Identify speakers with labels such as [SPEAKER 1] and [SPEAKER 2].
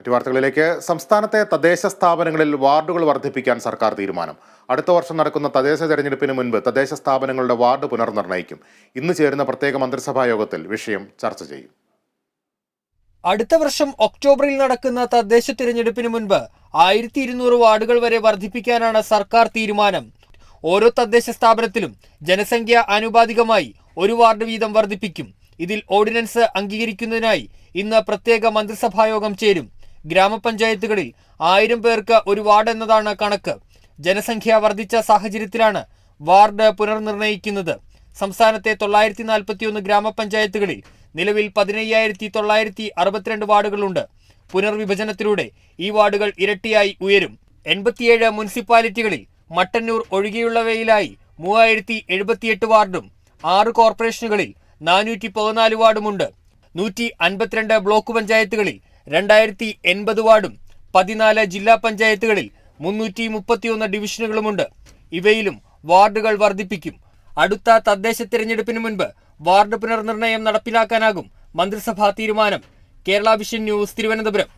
[SPEAKER 1] മറ്റു വാർത്തകളിലേക്ക്. സംസ്ഥാനത്തെ തദ്ദേശ സ്ഥാപനങ്ങളിൽ വാർഡുകൾ വർദ്ധിപ്പിക്കാൻ സർക്കാർ തീരുമാനം. അടുത്ത വർഷം നടക്കുന്ന തദ്ദേശ തെരഞ്ഞെടുപ്പിന് മുൻപ് തദ്ദേശ സ്ഥാപനങ്ങളുടെ വാർഡ് പുനർനിർണയിക്കും ഇന്ന് ചേരുന്ന പ്രത്യേക മന്ത്രിസഭാ യോഗത്തിൽ വിഷയം ചർച്ച ചെയ്യും.
[SPEAKER 2] അടുത്ത വർഷം ഒക്ടോബറിൽ നടക്കുന്ന തദ്ദേശ തിരഞ്ഞെടുപ്പിന് മുൻപ് ആയിരത്തി ഇരുന്നൂറ് വാർഡുകൾ വരെ വർദ്ധിപ്പിക്കാനാണ് സർക്കാർ തീരുമാനം. ഓരോ തദ്ദേശ സ്ഥാപനത്തിലും ജനസംഖ്യ ആനുപാതികമായി ഒരു വാർഡ് വീതം വർദ്ധിപ്പിക്കും. ഇതിൽ ഓർഡിനൻസ് അംഗീകരിക്കുന്നതിനായി ഇന്ന് പ്രത്യേക മന്ത്രിസഭായോഗം ചേരും. ഗ്രാമപഞ്ചായത്തുകളിൽ ആയിരം പേർക്ക് ഒരു വാർഡ് എന്നതാണ് കണക്ക്. ജനസംഖ്യ വർദ്ധിച്ച സാഹചര്യത്തിലാണ് വാർഡ് പുനർനിർണയിക്കുന്നത് സംസ്ഥാനത്തെ തൊള്ളായിരത്തി നാൽപ്പത്തിയൊന്ന് ഗ്രാമപഞ്ചായത്തുകളിൽ നിലവിൽ പതിനയ്യായിരത്തി തൊള്ളായിരത്തി അറുപത്തിരണ്ട് വാർഡുകളുണ്ട്. പുനർവിഭജനത്തിലൂടെ ഈ വാർഡുകൾ ഇരട്ടിയായി ഉയരും. എൺപത്തിയേഴ് മുനിസിപ്പാലിറ്റികളിൽ മട്ടന്നൂർ ഒഴികെയുള്ളവയിലായി മൂവായിരത്തി എഴുപത്തിയെട്ട് വാർഡും ആറ് കോർപ്പറേഷനുകളിൽ നാനൂറ്റി പതിനാല് വാർഡുമുണ്ട്. നൂറ്റി അൻപത്തിരണ്ട് ബ്ലോക്ക് പഞ്ചായത്തുകളിൽ രണ്ടായിരത്തി എൺപത് വാർഡും പതിനാല് ജില്ലാ പഞ്ചായത്തുകളിൽ മുന്നൂറ്റി മുപ്പത്തിയൊന്ന് ഡിവിഷനുകളുമുണ്ട്. ഇവയിലും വാർഡുകൾ വർദ്ധിപ്പിക്കും. അടുത്ത തദ്ദേശ തിരഞ്ഞെടുപ്പിന് മുൻപ് വാർഡ് പുനർനിർണയം നടപ്പിലാക്കാനാകും മന്ത്രിസഭാ തീരുമാനം. Kerala vision news Thiruvananthapuram.